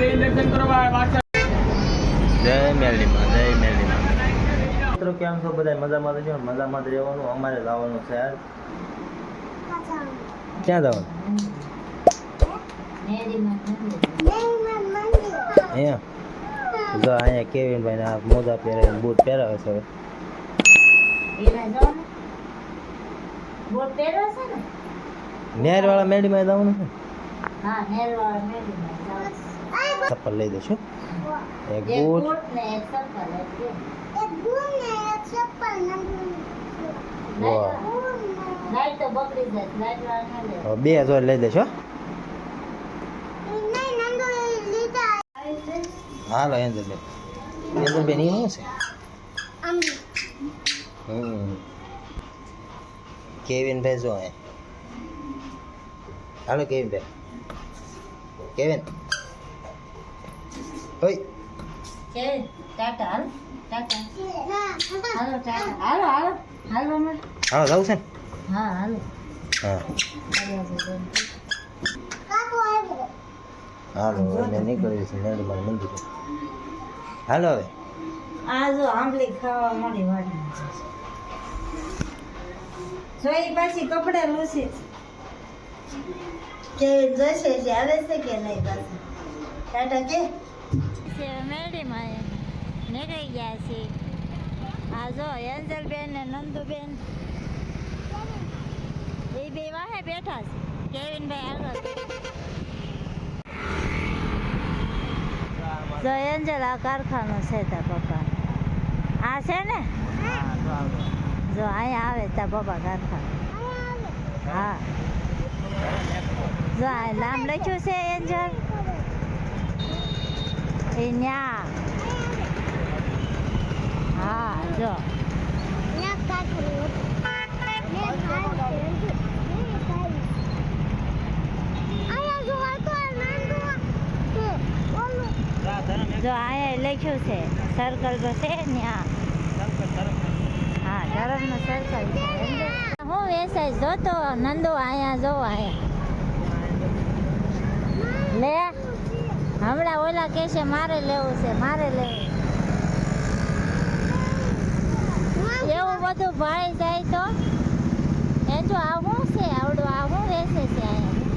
જય મેરડીમાં જય મેરડીમાં મિત્રો કેમ છો? બધા મજામાં રહેજો મજામાં જ રહેવાનું? અમારે જવાનું છે યાર. ક્યાં જવાનું? અહીંયા? જો અહીંયા કેવિન ભાઈ ના મોજા પહેરે બૂટ પહેરાવે છે હવે. બોટ પહેરો છે ને? નેર વાળા મેડીમાં જવાનું છે? હા ચપ્પલ લઈ દઈશું એક એક બૂટ. બૂટ ને એક ચપ્પલ એક બે. વાહ. લાઈટ તો બગડી જાય લાઈટ વાળા ન લે હવે બે હજાર લઈ દઈશું એન્જલ હાલો એન્જલ બેન એ શું છે? હમ. કેવિન ભાઈ જો અહીં હાલો કેવિન ભાઈ કેવિન? ઓય. કે ટાટા હાલ ટાટા. હાલો ટાટા. હાલો હાલો. હાલો મત હાલો જવું છે ને? હા હાલો. હા. હાલો અમે નીકળીએ છીએ મેરડીમાં મંદિરે. હાલો હવે. આ જો આંબલી ખાવા મળી વાળી જો એ પાછી કપડા લૂસી. કે જશે છે? આવે છે કે નહીં પાછું? ટાટા કે? મેળીમાં નીકળી ગયા છે. આ જો એન્જલબેન ને નંદુબેન. એ બે વાહે બેઠા છે. કેવિનભાઈ આગળ. જો એન્જલ આ કારખાનું છે તા પપ્પા. આ છે ને? જો, અહીંયા આવે તા પપ્પા કારખાનું. હા. જો આ નામ લખ્યું છે એન્જલ એ ન્યા હા જો જો અહીંયા લખ્યું છે સર્કલ તો છે ત્યાં હા ધરમનું સર્કલ છે હું એસાઈ જોતો નંદો અહીંયા જો અહીંયા લે? હમણાં ઓલા કે છે મારે લેવું છે, મારે લેવું. એવું બધું ભાઈ જાય તો? એ જો આવું છે? આવડું આ શું વેચે છે અહીંયા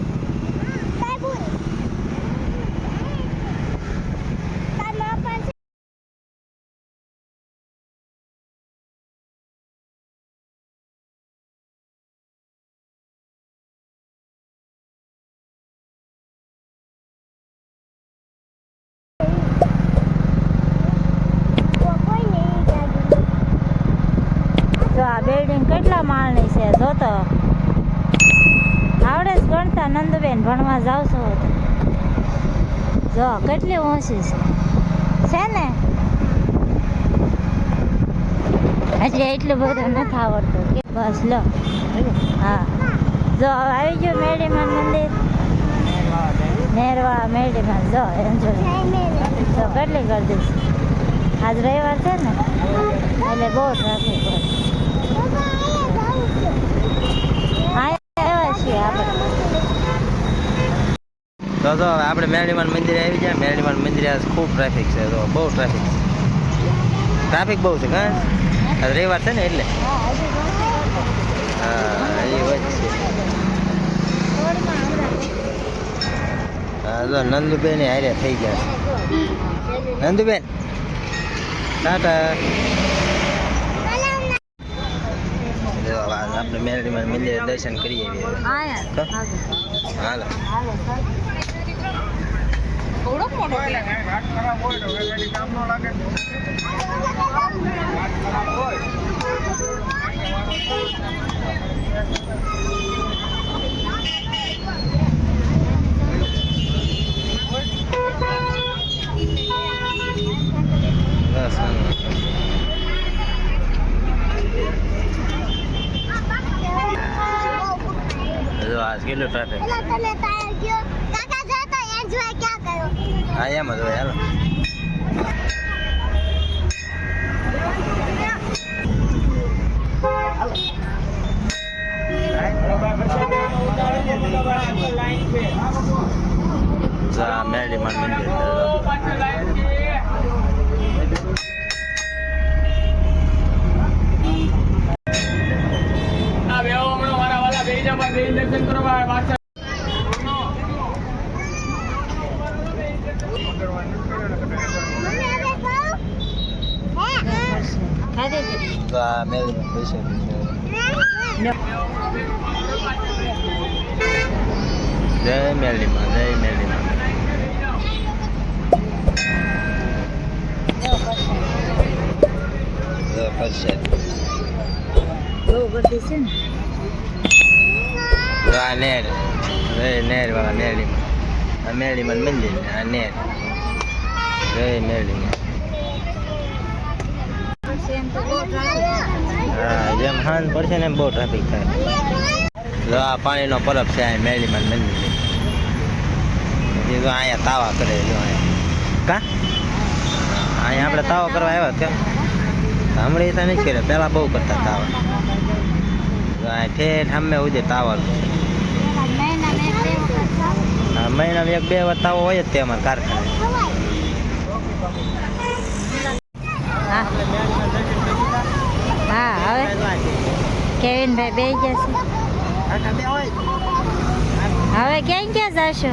જો આ બિલ્ડિંગ કેટલા માળની છે? જો તો આવડે જ ગણતા નંદબેન ભણવા જાવ છો જો, કેટલી ઊંચી છે? છે ને? એટલે એટલું બધું નથી આવડતું. કે બસ, લો. હા. જો આવી ગયો મેળીમાં મંદિર. નેરવા મેડીમાં જો એમ જો જો કેટલી ગરદી છે? આજ રવિવાર છે ને? એટલે બહુ ટ્રાફિક હોય. તો હવે આપણે મેરડીમાન મંદિરે આવી ગયા. મેરડીમાન મંદિરે આજ ખૂબ ટ્રાફિક છે. તો બહુ ટ્રાફિક છે. ટ્રાફિક બહુ છે કાં રવિવાર છે ને એટલે? હા, એ વાત છે. નંદુબેન હારે થઈ ગયા નંદુબેન, ટાટા જો હવે આપણે મેરડીમાન મંદિરે દર્શન કરીએ આવીએ હાલો. Thank હાલો ટ્રાફિક હા એમ જ હોય હાલો. જા મંદિર. જય મેલીમાં જય મેલીમાં નેર નેર વાળા મેલીમાં આ મેલીમાં મંદિર નેર જય મેલીમાં હા પડશે ને બહુ ટ્રાફિક થાય. તો આ પાણીનો પરબ છે અહીંયા મેલીમાં મંદિર પછી તો અહીંયા તાવા કરે જો અહીંયા. કા? અહીંયા આપણે તાવા કરવા આવ્યા કેમ? હમણાં તો નહીં કરે પહેલાં બહુ કરતા તાવા. આ ઠેઠ સામે ઉજે તાવાનું છે આ મહિનામાં એક બે વાર તાવો હોય જ તે અમારા કારખાને હા હા હવે કેવિનભાઈ બે ગયા છે. હવે ક્યાં ક્યાં જશો?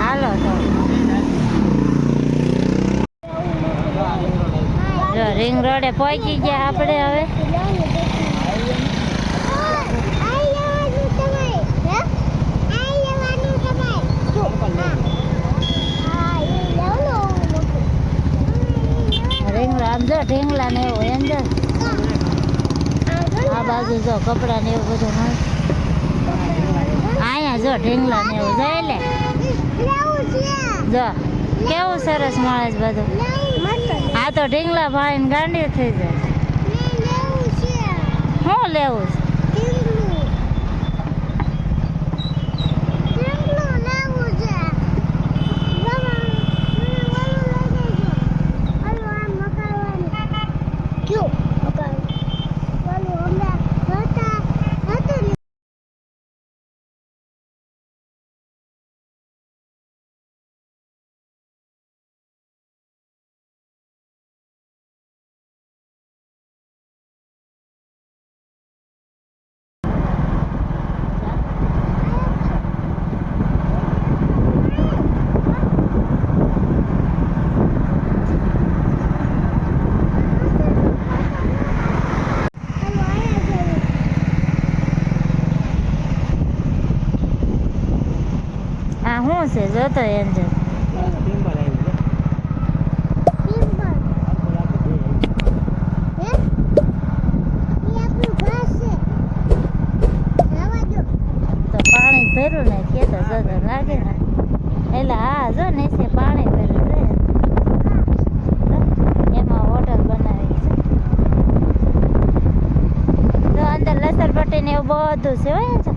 હાલો તો. રિંગ રોડે પહોંચી ગયા આપણે હવે. આમ જો ઢીંગલા ને એવું એમ જો આ બાજુ જો કપડા ને એવું બધું મળે અહીંયા જો ઢીંગલા ને એવું જાય લે. જો કેવું સરસ મળે છે બધું. આ તો ઢીંગલા ભાઈને ગાંડી થઈ જાય. શું લેવું છે? આ શું છે. જોતો પાણી ભર્યું ને, કે તો લાગે ને. એટલે હા જો નીચે પાણી ભર્યું છે. એમાં હોટલ બનાવી તો અંદર લસણ ને એવું બધું છે